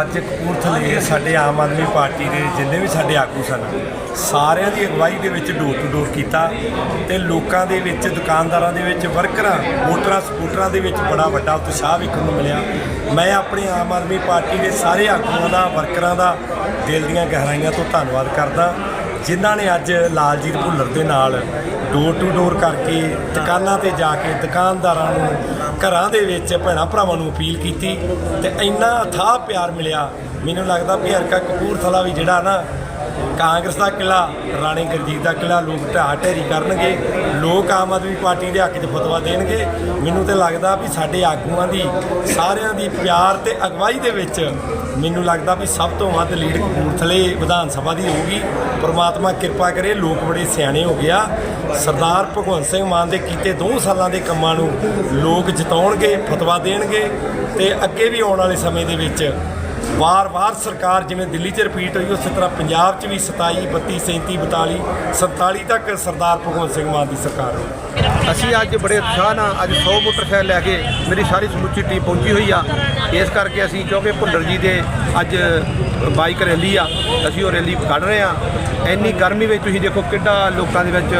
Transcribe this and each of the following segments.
ਅੱਜ ਕਪੂਰਥਲੇ ਸਾਡੇ ਆਮ ਆਦਮੀ ਪਾਰਟੀ ਦੇ ਜਿੰਨੇ ਵੀ ਸਾਡੇ ਆਗੂ ਸਨ, ਸਾਰਿਆਂ ਦੀ ਅਗਵਾਈ ਦੇ ਵਿੱਚ ਡੋਰ ਟੂ ਡੋਰ ਕੀਤਾ ਤੇ ਲੋਕਾਂ ਦੇ ਵਿੱਚ, ਦੁਕਾਨਦਾਰਾਂ ਦੇ ਵਿੱਚ, ਵਰਕਰਾਂ, ਵੋਟਰਾਂ ਸਕੂਟਰਾਂ ਦੇ ਵਿੱਚ ਬੜਾ ਵੱਡਾ ਉਤਸ਼ਾਹ ਵੇਖਣ ਨੂੰ ਮਿਲਿਆ। ਮੈਂ ਆਪਣੀ ਆਮ ਆਦਮੀ ਪਾਰਟੀ ਦੇ ਸਾਰੇ ਆਗੂਆਂ ਦਾ, ਵਰਕਰਾਂ ਦਾ ਦਿਲ ਦੀਆਂ ਗਹਿਰਾਈਆਂ ਤੋਂ ਧੰਨਵਾਦ ਕਰਦਾ, ਜਿਨ੍ਹਾਂ ਨੇ ਅੱਜ ਲਾਲਜੀਤ ਭੁੱਲਰ ਦੇ ਨਾਲ ਡੋਰ ਟੂ ਡੋਰ ਕਰਕੇ ਦੁਕਾਨਾਂ ਤੇ ਜਾ ਕੇ ਦੁਕਾਨਦਾਰਾਂ ਨੂੰ ਘਰਾਂ ਦੇ ਵਿੱਚ ਭੈਣਾਂ ਭਰਾਵਾਂ ਨੂੰ ਅਪੀਲ ਕੀਤੀ ਤੇ ਇੰਨਾ ਅਥਾਹ ਪਿਆਰ ਮਿਲਿਆ। ਮੈਨੂੰ ਲੱਗਦਾ ਵੀ ਹਰਕਾ ਕਪੂਰਥਲਾ ਵੀ ਜਿਹੜਾ ਨਾ, ਕਾਂਗਰਸ ਦਾ ਕਿਲਾ, ਰਾਣੀ ਗੁਰਜੀਤ ਦਾ ਕਿਲਾ, ਲੋਕ ਢਾਹ ਢੇਰੀ ਕਰਨਗੇ, ਲੋਕ ਆਮ ਆਦਮੀ ਪਾਰਟੀ ਦੇ ਹੱਕ 'ਚ ਫਤਵਾ ਦੇਣਗੇ। ਮੈਨੂੰ ਤੇ ਲੱਗਦਾ ਵੀ ਸਾਡੇ ਆਗੂਆਂ ਦੀ, ਸਾਰਿਆਂ ਦੀ ਪਿਆਰ ਤੇ ਅਗਵਾਈ ਦੇ ਵਿੱਚ ਮੈਨੂੰ ਲੱਗਦਾ ਵੀ ਸਭ ਤੋਂ ਵੱਧ ਲੀਡ ਕਪੂਰਥਲੇ ਵਿਧਾਨ ਸਭਾ ਦੀ ਹੋਊਗੀ। ਪ੍ਰਮਾਤਮਾ ਕਿਰਪਾ ਕਰੇ, ਲੋਕ ਬੜੇ ਸਿਆਣੇ ਹੋ ਗਿਆ। ਸਰਦਾਰ ਭਗਵੰਤ ਸਿੰਘ ਮਾਨ ਦੇ ਕੀਤੇ 2 ਸਾਲਾਂ ਦੇ ਕੰਮਾਂ ਨੂੰ ਲੋਕ ਜਿਤਾਉਣਗੇ, ਫਤਵਾ ਦੇਣਗੇ ਤੇ ਅੱਗੇ ਵੀ ਆਉਣ ਵਾਲੇ ਸਮੇਂ ਦੇ ਵਿੱਚ ਵਾਰ-ਵਾਰ ਸਰਕਾਰ ਜਿਵੇਂ ਦਿੱਲੀ 'ਚ ਰਿਪੀਟ ਹੋਈ, ਉਸੇ ਤਰ੍ਹਾਂ ਪੰਜਾਬ 'ਚ ਵੀ 27 32 37 42 47 ਤੱਕ ਸਰਦਾਰ ਭਗਵੰਤ ਸਿੰਘ ਮਾਨ ਦੀ ਸਰਕਾਰ ਹੋਈ। ਅਸੀਂ ਅੱਜ ਬੜੇ ਉਤਸ਼ਾਹ ਨਾਲ ਅੱਜ 100 ਮੋਟਰਸਾਈਕਲ ਲੈ ਕੇ ਮੇਰੀ ਸਾਰੀ ਸਮੁੱਚੀ ਟੀਮ ਪਹੁੰਚੀ ਹੋਈ ਆ। ਇਸ ਕਰਕੇ ਅਸੀਂ ਕਿਉਂਕਿ ਭੁੱਲਰ ਜੀ ਦੇ ਅੱਜ ਬਾਈਕ ਰੈਲੀ ਆ, ਅਸੀਂ ਉਹ ਰੈਲੀ ਕੱਢ ਰਹੇ ਆ। ਇੰਨੀ ਗਰਮੀ ਵਿੱਚ ਤੁਸੀਂ ਦੇਖੋ ਕਿੱਡਾ ਲੋਕਾਂ ਦੇ ਵਿੱਚ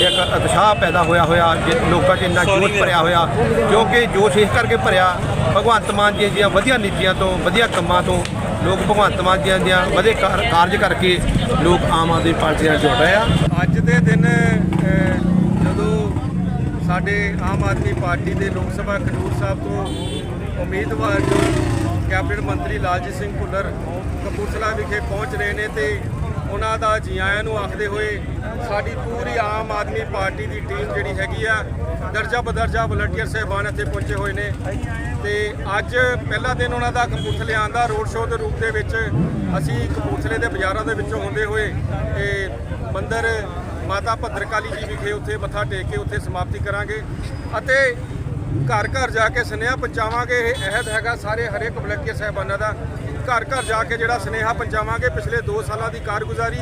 ਇੱਕ ਉਤਸ਼ਾਹ ਪੈਦਾ ਹੋਇਆ ਹੋਇਆ ਜੇ ਲੋਕਾਂ 'ਚ ਇੰਨਾ ਜੋਸ਼ ਭਰਿਆ ਹੋਇਆ ਕਿਉਂਕਿ ਜੋਸ਼ ਇਸ ਕਰਕੇ ਭਰਿਆ ਭਗਵੰਤ ਮਾਨ ਜੀ ਦੀਆਂ ਵਧੀਆ ਨੀਤੀਆਂ ਤੋਂ ਵਧੀਆ ਕੰਮਾਂ ਤੋਂ ਲੋਕ ਭਗਵੰਤ ਮਾਨ ਜੀ ਦੀਆਂ ਵਧੇ ਕਾਰ- ਕਾਰਜ ਕਰਕੇ ਲੋਕ ਆਮ ਆਦਮੀ ਪਾਰਟੀ ਨਾਲ ਜੁੜ ਰਹੇ ਆ। ਅੱਜ ਦੇ ਦਿਨ ਜਦੋਂ ਸਾਡੇ ਆਮ ਆਦਮੀ ਪਾਰਟੀ ਦੇ ਲੋਕ ਸਭਾ ਖਡੂਰ ਸਾਹਿਬ ਤੋਂ ਉਮੀਦਵਾਰ ਜੋ ਕੈਬਨਿਟ ਮੰਤਰੀ ਲਾਲਜੀਤ ਸਿੰਘ ਭੁੱਲਰ ਕਪੂਰਥਲਾ ਵਿਖੇ ਪਹੁੰਚ ਰਹੇ ਨੇ ਤੇ ਉਹਨਾਂ ਦਾ ਜੀ ਆਇਆਂ ਨੂੰ ਆਖਦੇ ਹੋਏ ਸਾਡੀ ਪੂਰੀ ਆਮ ਆਦਮੀ ਪਾਰਟੀ ਦੀ ਟੀਮ ਜਿਹੜੀ ਹੈਗੀ ਆ, ਦਰਜਾ ਬਦਰਜਾ ਵਲੰਟੀਅਰ ਸਹਿਬਾਨ ਇੱਥੇ ਪਹੁੰਚੇ ਹੋਏ ਨੇ। ਤੇ ਅੱਜ ਪਹਿਲਾ ਦਿਨ ਉਹਨਾਂ ਦਾ ਕਪੂਰਥਲੇ ਆਉਣ ਰੋਡ ਸ਼ੋਅ ਦੇ ਰੂਪ ਦੇ ਵਿੱਚ ਅਸੀਂ ਕਪੂਰਥਲੇ ਦੇ ਬਾਜ਼ਾਰਾਂ ਦੇ ਵਿੱਚੋਂ ਹੁੰਦੇ ਹੋਏ ਇਹ ਮੰਦਰ ਮਾਤਾ ਭੱਦਰਕਾਲੀ ਜੀ ਵਿਖੇ ਉੱਥੇ ਮੱਥਾ ਟੇਕ ਕੇ ਉੱਥੇ ਸਮਾਪਤੀ ਕਰਾਂਗੇ ਅਤੇ ਘਰ ਘਰ ਜਾ ਕੇ ਸੁਨੇਹਾ ਪਹੁੰਚਾਵਾਂਗੇ। ਇਹ ਅਹਿਦ ਹੈਗਾ ਸਾਰੇ ਹਰੇਕ ਵਲੰਟੀਅਰ ਸਾਹਿਬਾਨਾਂ ਦਾ ਘਰ ਘਰ ਜਾ ਕੇ ਜਿਹੜਾ ਸੁਨੇਹਾ ਪਹੁੰਚਾਵਾਂਗੇ, ਪਿਛਲੇ 2 ਸਾਲਾਂ ਦੀ ਕਾਰਗੁਜ਼ਾਰੀ,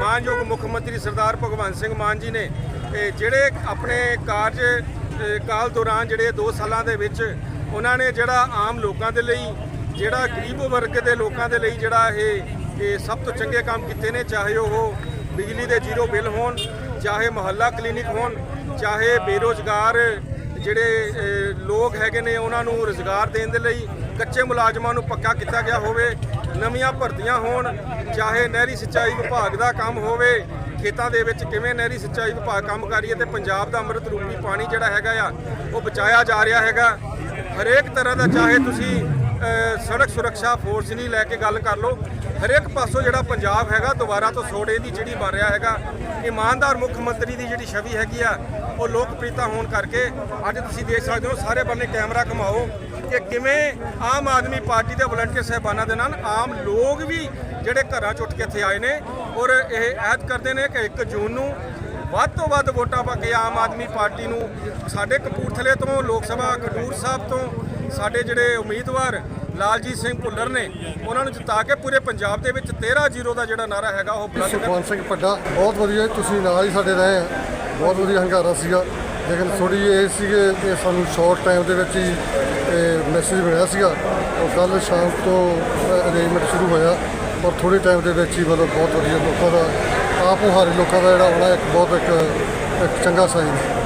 ਮਾਨਯੋਗ ਮੁੱਖ ਮੰਤਰੀ ਸਰਦਾਰ ਭਗਵੰਤ ਸਿੰਘ ਮਾਨ ਜੀ ਨੇ, ਇਹ ਜਿਹੜੇ ਆਪਣੇ ਕਾਰਜ ਕਾਲ ਦੌਰਾਨ ਜਿਹੜੇ 2 ਸਾਲਾਂ ਦੇ ਵਿੱਚ ਉਹਨਾਂ ਨੇ ਜਿਹੜਾ ਆਮ ਲੋਕਾਂ ਦੇ ਲਈ, ਜਿਹੜਾ ਗਰੀਬ ਵਰਗ ਦੇ ਲੋਕਾਂ ਦੇ ਲਈ ਜਿਹੜਾ ਇਹ ਸਭ ਤੋਂ ਚੰਗੇ ਕੰਮ ਕੀਤੇ ਨੇ, ਚਾਹੇ ਉਹ ਬਿਜਲੀ ਦੇ ਜ਼ੀਰੋ ਬਿੱਲ ਹੋਣ, ਚਾਹੇ ਮੁਹੱਲਾ ਕਲੀਨਿਕ ਹੋਣ, ਚਾਹੇ ਬੇਰੋਜ਼ਗਾਰ ਜਿਹੜੇ ਲੋਕ ਹੈਗੇ ਨੇ, ਉਹਨਾਂ ਨੂੰ ਰੋਜ਼ਗਾਰ ਦੇਣ ਦੇ ਲਈ ਕੱਚੇ ਮੁਲਾਜ਼ਮਾਂ ਨੂੰ ਪੱਕਾ ਕੀਤਾ ਗਿਆ ਹੋਵੇ, ਨਵੀਆਂ ਭਰਤੀਆਂ ਹੋਣ, ਚਾਹੇ ਨਹਿਰੀ ਸਿੰਚਾਈ ਵਿਭਾਗ ਦਾ ਕੰਮ ਹੋਵੇ, ਖੇਤਾਂ ਦੇ ਵਿੱਚ ਕਿਵੇਂ ਨਹਿਰੀ ਸਿੰਚਾਈ ਵਿਭਾਗ ਕੰਮ ਕਰੀਏ ਤੇ ਪੰਜਾਬ ਦਾ ਅੰਮ੍ਰਿਤ ਰੂਪੀ ਪਾਣੀ ਜਿਹੜਾ ਹੈਗਾ ਆ, ਉਹ ਬਚਾਇਆ ਜਾ ਰਿਹਾ ਹੈਗਾ। ਹਰੇਕ ਤਰ੍ਹਾਂ ਦਾ ਚਾਹੇ ਤੁਸੀਂ ਸੜਕ ਸੁਰੱਖਿਆ ਫੋਰਸ ਨਹੀਂ ਲੈ ਕੇ ਗੱਲ ਕਰ ਲਓ ਹਰੇਕ ਪਾਸੋਂ ਜਿਹੜਾ ਪੰਜਾਬ ਹੈਗਾ, ਦੁਬਾਰਾ ਤੋਂ ਸੋੜੇ ਦੀ ਜਿਹੜੀ ਬਣ ਰਿਹਾ ਹੈਗਾ। ਇਮਾਨਦਾਰ ਮੁੱਖ ਮੰਤਰੀ ਦੀ ਜਿਹੜੀ ਛਵੀ ਹੈਗੀ ਆ, ਉਹ ਲੋਕਪ੍ਰਿਯਤਾ ਹੋਣ ਕਰਕੇ ਅੱਜ ਤੁਸੀਂ ਦੇਖ ਸਕਦੇ ਹੋ, ਸਾਰੇ ਬੰਨੇ ਕੈਮਰਾ ਘੁਮਾਓ ਕਿ ਕਿਵੇਂ ਆਮ ਆਦਮੀ ਪਾਰਟੀ ਦੇ ਵਲੰਟੀਅਰ ਸਹਿਬਾਨਾਂ ਦੇ ਨਾਲ ਆਮ ਲੋਕ ਵੀ ਜਿਹੜੇ ਘਰਾਂ 'ਚ ਉੱਠ ਕੇ ਇੱਥੇ ਆਏ ਨੇ। ਔਰ ਇਹ ਅਹਿਦ ਕਰਦੇ ਨੇ ਕਿ 1 ਜੂਨ ਨੂੰ ਵੱਧ ਤੋਂ ਵੱਧ ਵੋਟਾਂ ਪਾ ਕੇ ਆਮ ਆਦਮੀ ਪਾਰਟੀ ਨੂੰ ਸਾਡੇ ਕਪੂਰਥਲੇ ਤੋਂ, ਲੋਕ ਸਭਾ ਖਡੂਰ ਸਾਹਿਬ ਤੋਂ ਸਾਡੇ ਜਿਹੜੇ ਉਮੀਦਵਾਰ ਲਾਲਜੀਤ ਸਿੰਘ ਭੁੱਲਰ ਨੇ ਉਹਨਾਂ ਨੂੰ ਜਿਤਾ ਕੇ ਪੂਰੇ ਪੰਜਾਬ ਦੇ ਵਿੱਚ 13-0 ਦਾ ਜਿਹੜਾ ਨਾਰਾ ਹੈਗਾ, ਉਹ ਬੁਲੰਦ ਸੁਖਵੰਤ ਸਿੰਘ ਪੱਡਾ ਬਹੁਤ ਵਧੀਆ, ਤੁਸੀਂ ਨਾਲ ਹੀ ਸਾਡੇ ਰਹੇ ਆ। ਬਹੁਤ ਵਧੀਆ ਹੰਗਾਰਾ ਸੀਗਾ। ਲੇਕਿਨ ਥੋੜੀ ਇਹ ਸੀਗੇ ਕਿ ਸਾਨੂੰ ਸ਼ਾਰਟ ਟਾਈਮ ਦੇ ਵਿੱਚ ਹੀ ਮੈਸੇਜ ਮਿਲਿਆ ਸੀਗਾ। ਔਰ ਕੱਲ ਸ਼ਾਮ ਤੋਂ ਅਰੇਂਜਮੈਂਟ ਸ਼ੁਰੂ ਹੋਇਆ। ਔਰ ਥੋੜੇ ਟਾਈਮ ਦੇ ਵਿੱਚ ਹੀ ਮਤਲਬ ਬਹੁਤ ਵਧੀਆ ਲੋਕਾਂ ਦਾ, ਆਪ ਮੁਹਾਰੇ ਲੋਕਾਂ ਦਾ ਜਿਹੜਾ ਆਉਣਾ ਇੱਕ ਬਹੁਤ ਇੱਕ ਇੱਕ ਚੰਗਾ ਸਾਈਨ ਹੈ।